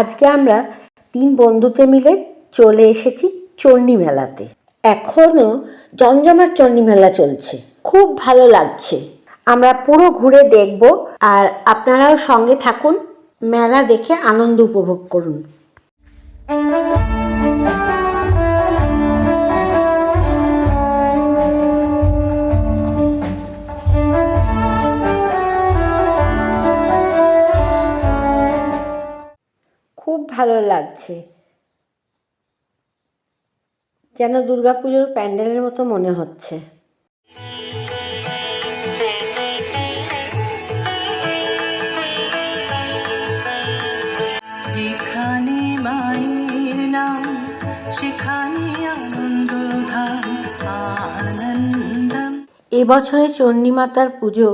আজকে আমরা তিন বন্ধুতে মিলে চলে এসেছি চণ্ডী মেলাতে। এখনও জমজমার চণ্ডী মেলা চলছে। খুব ভালো লাগছে। আমরা পুরো ঘুরে দেখব আর আপনারাও সঙ্গে থাকুন। মেলা দেখে আনন্দ উপভোগ করুন। ভালো লাগছে। যেন দুর্গাপুজোর প্যান্ডেলের মতো মনে হচ্ছে। যেখানে মায়ের নাম সেখানে এবছরে চণ্ডীমাতার পুজো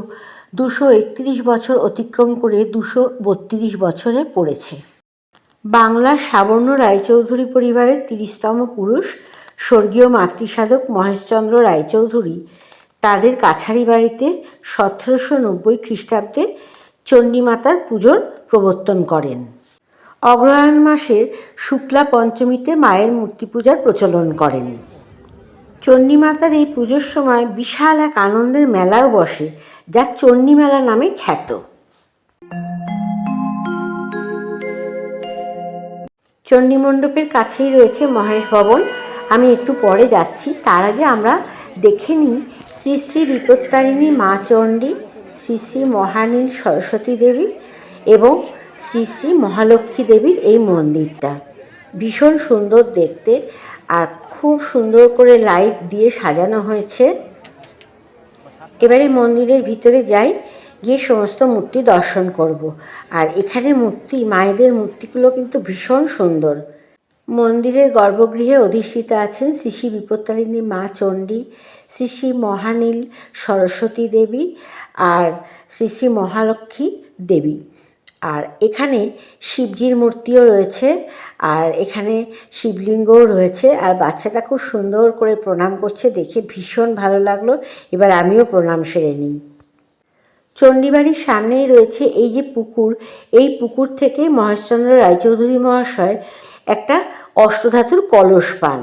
দুশো একত্রিশ বছর অতিক্রম করে দুশো বত্রিশ বছরে পড়েছে। বাংলার সাবর্ণ রায়চৌধুরী পরিবারের তিরিশতম পুরুষ, স্বর্গীয় মাতৃসাধক মহেশচন্দ্র রায়চৌধুরী। তাদের কাছারি বাড়িতে সতেরোশো নব্বই খ্রিস্টাব্দে চণ্ডীমাতার পুজোর প্রবর্তন করেন। অগ্রহায়ণ মাসের শুক্লা পঞ্চমীতে মায়ের মূর্তি পূজার প্রচলন করেন। চণ্ডীমাতার এই পুজোর সময় বিশাল এক আনন্দের মেলাও বসে, যা চণ্ডী মেলা নামে খ্যাত। চণ্ডী মণ্ডপের কাছেই রয়েছে মহেশ ভবন। আমি একটু পরে যাচ্ছি। তার আগে আমরা দেখে নিই শ্রী শ্রী বিপত্তারিণী মা চণ্ডী, শ্রী শ্রী মহানীল সরস্বতী দেবী এবং শ্রী শ্রী মহালক্ষ্মী দেবীর এই মন্দিরটা। ভীষণ সুন্দর দেখতে আর খুব সুন্দর করে লাইট দিয়ে সাজানো হয়েছে। এবারে মন্দিরের ভিতরে যাই। গিয়ে সমস্ত মূর্তি দর্শন করব। আর এখানে মূর্তি, মায়েদের মূর্তিগুলো কিন্তু ভীষণ সুন্দর। মন্দিরের গর্ভগৃহে অধিষ্ঠিতা আছেন শ্রী বিপত্তারিণী মা চণ্ডী শ্রী শ্রী মহানীল সরস্বতী দেবী আর শ্রী শ্রী মহালক্ষ্মী দেবী। আর এখানে শিবজির মূর্তিও রয়েছে আর এখানে শিবলিঙ্গও রয়েছে আর বাচ্চাটা খুব সুন্দর করে প্রণাম করছে, দেখে ভীষণ ভালো লাগল। এবার আমিও প্রণাম সেরে নিই। চণ্ডীবাড়ির সামনেই রয়েছে এই যে পুকুর। এই পুকুর থেকে মহেশচন্দ্র রায়চৌধুরী মহাশয় একটা অষ্টধাতুর কলস পান।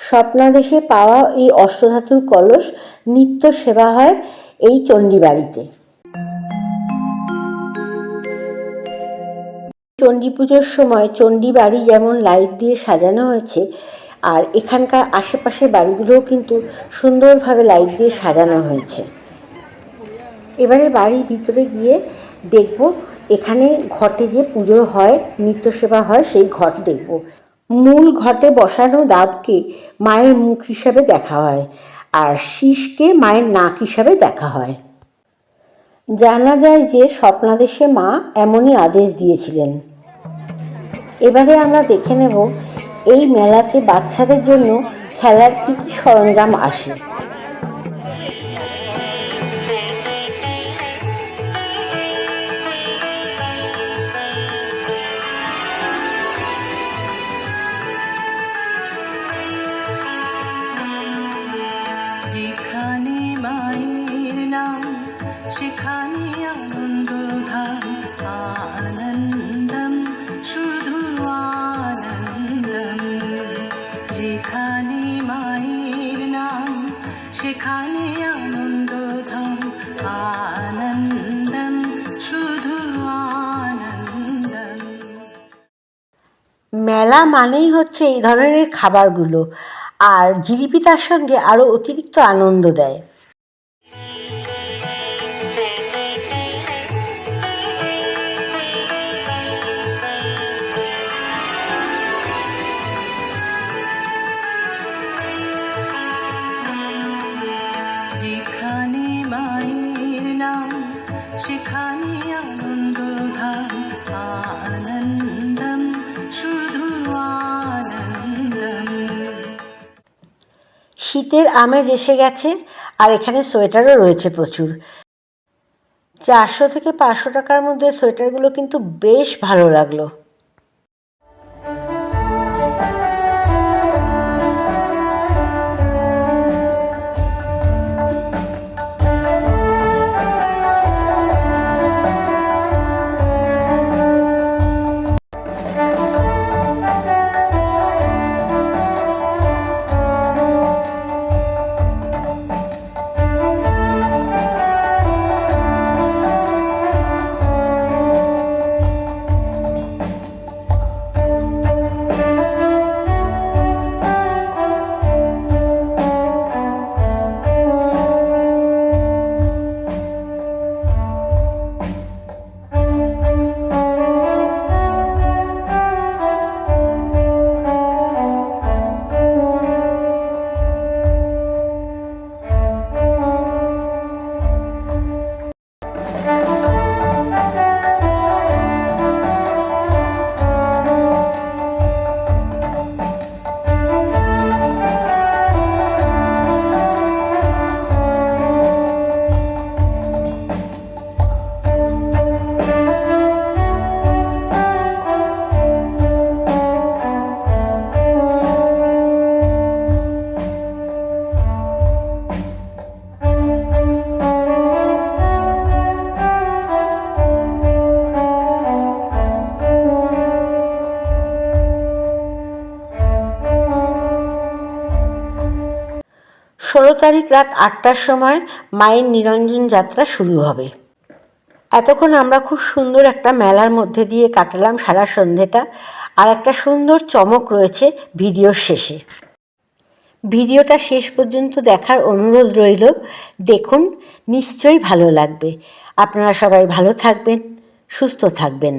স্বপ্নাদেশে পাওয়া এই অষ্টধাতুর কলস নিত্য সেবা হয় এই চণ্ডীবাড়িতে। চণ্ডী পুজোর সময় চণ্ডী বাড়ি যেমন লাইট দিয়ে সাজানো হয়েছে, আর এখানকার আশেপাশের বাড়িগুলোও কিন্তু সুন্দরভাবে লাইট দিয়ে সাজানো হয়েছে। এবারে বাড়ির ভিতরে গিয়ে দেখব, এখানে ঘটে যে পুজো হয়, নিত্য সেবা হয়, সেই ঘট দেখব। মূল ঘটে বসানো দাবকে মায়ের মুখ হিসাবে দেখা হয় আর শীষকে মায়ের নাক হিসাবে দেখা হয়। জানা যায় যে স্বপ্নাদেশে মা এমনই আদেশ দিয়েছিলেন। এবারে আমরা দেখে নেব, এই মেলাতে বাচ্চাদের জন্য খেলার কী কী সরঞ্জাম আসে। যেখানে মায়ের নাম, সেখানে আনন্দ ধাম আনন্দম, শুধু আনন্দম। যেখানে মায়ের নাম, সেখানে আনন্দ ধাম আনন্দম, শুধু আনন্দম। মেলা মানেই হচ্ছে এই ধরনের খাবারগুলো। আর জিলিপি তার সঙ্গে আরও অতিরিক্ত আনন্দ দেয়। শীতের আমেজ এসে গেছে, আর এখানে সোয়েটারও রয়েছে প্রচুর। চারশো থেকে পাঁচশো টাকার মধ্যে সোয়েটারগুলো কিন্তু বেশ ভালো লাগল। তারিখ রাত আটটার সময় মায়ের নিরঞ্জন যাত্রা শুরু হবে। এতক্ষণ আমরা খুব সুন্দর একটা মেলার মধ্যে দিয়ে কাটালাম সারা সন্ধেটা, আর একটা সুন্দর চমক রয়েছে ভিডিওর শেষে। ভিডিওটা শেষ পর্যন্ত দেখার অনুরোধ রইল, দেখুন, নিশ্চয়ই ভালো লাগবে। আপনারা সবাই ভালো থাকবেন, সুস্থ থাকবেন।